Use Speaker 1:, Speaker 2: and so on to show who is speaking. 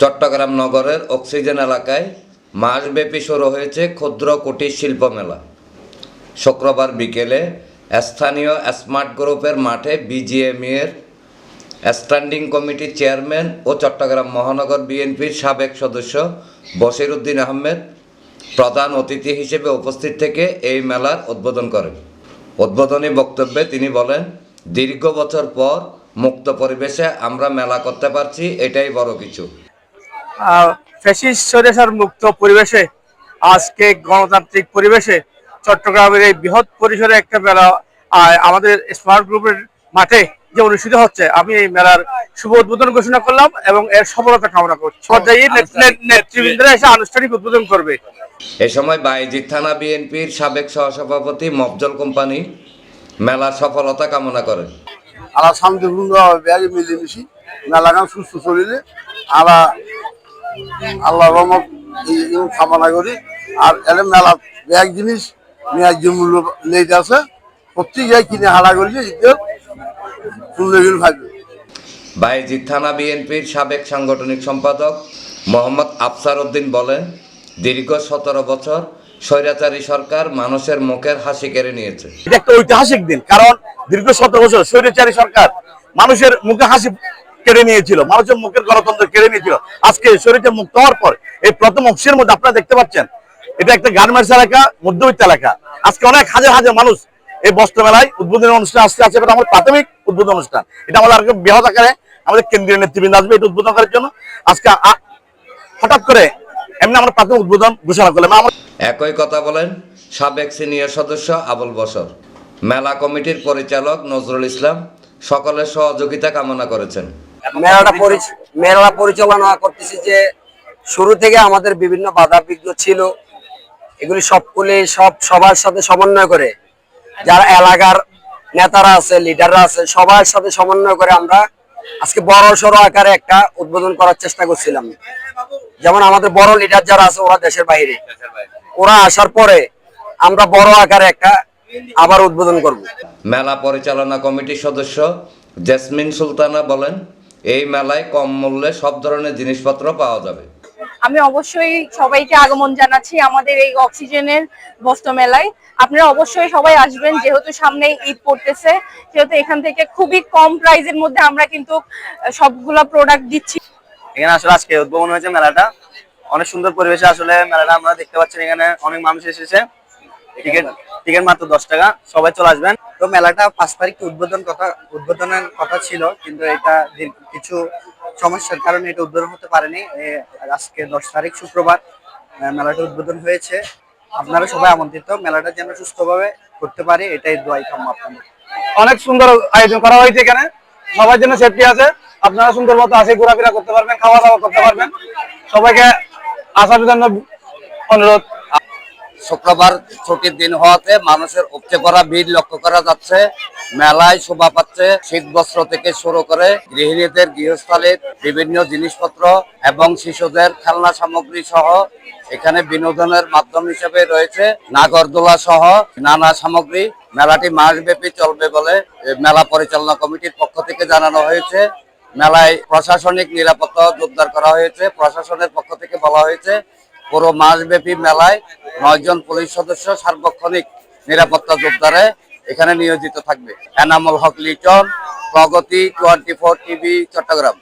Speaker 1: চট্টগ্রাম নগরের অক্সিজেন এলাকায় মাসব্যাপী শুরু হয়েছে ক্ষুদ্র কুটির শিল্প মেলা। শুক্রবার বিকেলে স্থানীয় স্মার্ট গ্রুপের মাঠে বিজিএমই এর স্ট্যান্ডিং কমিটির চেয়ারম্যান ও চট্টগ্রাম মহানগর বিএনপির সাবেক সদস্য বশির উদ্দিন আহমেদ প্রধান অতিথি হিসেবে উপস্থিত থেকে এই মেলার উদ্বোধন করেন। উদ্বোধনী বক্তব্যে তিনি বলেন দীর্ঘ বছর পর মুক্ত পরিবেশে আমরা মেলা করতে পারছি এটাই বড় কিছু।
Speaker 2: ফ্যাসিস্ট মুক্ত পরিবেশে আজকে গণতান্ত্রিক পরিবেশে চট্টগ্রামের এই বৃহৎ পরিসরে একটা মেলা আমাদের স্মার্ট গ্রুপের মাঠে যে অনুষ্ঠিত হচ্ছে আমি এই মেলার শুভ উদ্বোধন ঘোষণা করলাম এবং এর সফলতা কামনা করছি। পর্যায়ে নেত- নেতৃবৃন্দরা এসে আনুষ্ঠানিক উদ্বোধন করবে।
Speaker 1: এ সময় বাইজিৎ থানা বিএনপির সাবেক সহসভাপতি মফজল কোম্পানি মেলার সফলতা কামনা করেন
Speaker 3: আলা শান্তিপূর্ণ ব্যাগ মিলেমিশি মেলাগান সুস্থ চলিলে আলা আল্লাহ রহমত কামনা করি। আর এলে মেলা এক জিনিস ন্যায্য মূল্য লেগে আছে। প্রত্যেকে কিনে হারা করলে ঈদের সুন্দর থাকবে
Speaker 1: বাইজিৎ থানা বিএনপির সাবেক সাংগঠনিক সম্পাদক মোহাম্মদ আফসার উদ্দিন বলেন দীর্ঘ সতেরো বছর স্বৈরাচারী সরকার মানুষের মুখের হাসি কেড়ে নিয়েছে।
Speaker 2: এটা একটা ঐতিহাসিক দিন, কারণ দীর্ঘ সতেরো বছর স্বৈরাচারী সরকার মানুষের মুখে হাসি কেড়ে নিয়েছিল, মানুষের মুখের গণতন্ত্র কেড়ে নিয়েছিল। আজকে শরীরটা মুক্ত হওয়ার পর এই প্রথম অংশের মধ্যে আপনারা দেখতে পাচ্ছেন, এটা একটা গার্মেন্টস এলাকা, মধ্যবিত্ত এলাকা। আজকে অনেক হাজার হাজার মানুষ এই বস্ত্র মেলায় উদ্বোধনী অনুষ্ঠান আসতে আছে এটা আমাদের প্রাথমিক উদ্বোধন অনুষ্ঠান। এটা আমাদের আরেকটা বৃহৎ আকারে আমাদের কেন্দ্রীয় নেতৃবৃন্দ আসবে এটা উদ্বোধন করার জন্য। আজকে হঠাৎ করে এমনি আমরা প্রাথমিক উদ্বোধন ঘোষণা করলাম।
Speaker 1: একই কথা বলেন সাবেক সিনিয়র সদস্য আবুল বসর মেলা কমিটির পরিচালক নজরুল ইসলাম সকলের সহযোগিতা কামনা করেছেন।
Speaker 4: মেলাটা মেলা পরিচালনা করতেছি যে শুরু থেকে আমাদের বিভিন্ন বাধা বিঘ্ন ছিল। এগুলি সবগুলি সব সবার সাথে সমন্বয় করে যারা এলাকার নেতারা আছে লিডাররা আছে সবার সাথে সমন্বয় করে আমরা আজকে বড় সড়ো আকারে একটা উদ্বোধন করার চেষ্টা করছিলাম। যেমন আমাদের বড় লিডার যারা আছে ওরা দেশের বাইরে। ওরা আসার পরে আমরা বড় আকারে একটা আবার উদ্বোধন করব।
Speaker 1: মেলা পরিচালনা কমিটির সদস্য জেসমিন সুলতানা বলেন এই মেলায় কম মূল্যে সব ধরনের জিনিসপত্র পাওয়া যাবে।
Speaker 5: আমি অবশ্যই সবাইকে আগমন জানাচ্ছি আমাদের এই অক্সিজেনের বস্ত্র মেলায়। আপনারা অবশ্যই সবাই আসবেন যেহেতু সামনে ঈদ পড়তেছে সেহেতু এখান থেকে খুবই কম প্রাইজের মধ্যে আমরা কিন্তু সবগুলা প্রোডাক্ট দিচ্ছি।
Speaker 6: এখানে আসলে আজকে উদ্বোধন হয়েছে মেলাটা। অনেক সুন্দর পরিবেশে আসলে মেলাটা আপনারা দেখতে পাচ্ছেন এখানে অনেক মানুষ এসেছে। টিকিট টিকিট মাত্র দশ টাকা, সবাই চলে আসবেন।
Speaker 4: তো মেলাটা পাঁচ তারিখে উদ্বোধন কথা, উদ্বোধনের কথা ছিল, কিন্তু এটা কিছু সমস্যার কারণে এটা উদ্বোধন হতে পারেনি। আজকে দশ তারিখ শুক্রবার মেলাটা উদ্বোধন হয়েছে। আপনারা সবাই আমন্ত্রিত, মেলাটা যেন সুস্থভাবে করতে পারি, এটাই দোয়াই কাম্য আপনাদের।
Speaker 2: অনেক সুন্দর আয়োজন করা হয়েছে এখানে। সবার জন্য সেফটি আছে। আপনারা সুন্দর মতো আসে, ঘোরাফেরা করতে পারবেন, খাওয়া দাওয়া করতে পারবেন। সবাইকে আসার জন্য অনুরোধ।
Speaker 7: শুক্রবার ছুটির দিন হওয়াতে মানুষের উপচে পড়া ভিড় লক্ষ্য করা যাচ্ছে। মেলায় শোভা পাচ্ছে। শীত বস্ত্র থেকে শুরু করে গৃহিণীদের গৃহস্থালীর বিভিন্ন জিনিসপত্র এবং শিশুদের খেলনা সামগ্রী সহ এখানে বিনোদনের মাধ্যম হিসেবে রয়েছে। নাগরদোলা সহ নানা সামগ্রী। মেলাটি মাসব্যাপী চলবে বলে মেলা পরিচালনা কমিটির পক্ষ থেকে জানানো হয়েছে। মেলায় প্রশাসনিক নিরাপত্তা জোরদার করা হয়েছে। প্রশাসনের পক্ষ থেকে বলা হয়েছে, পুরো মাসব্যাপী মেলায় নয়জন পুলিশ সদস্য সার্বক্ষণিক নিরাপত্তা যোদ্ধারে এখানে নিয়োজিত থাকবে। Enamul Haque Liton, Progoti, twenty four TV, Chattogram.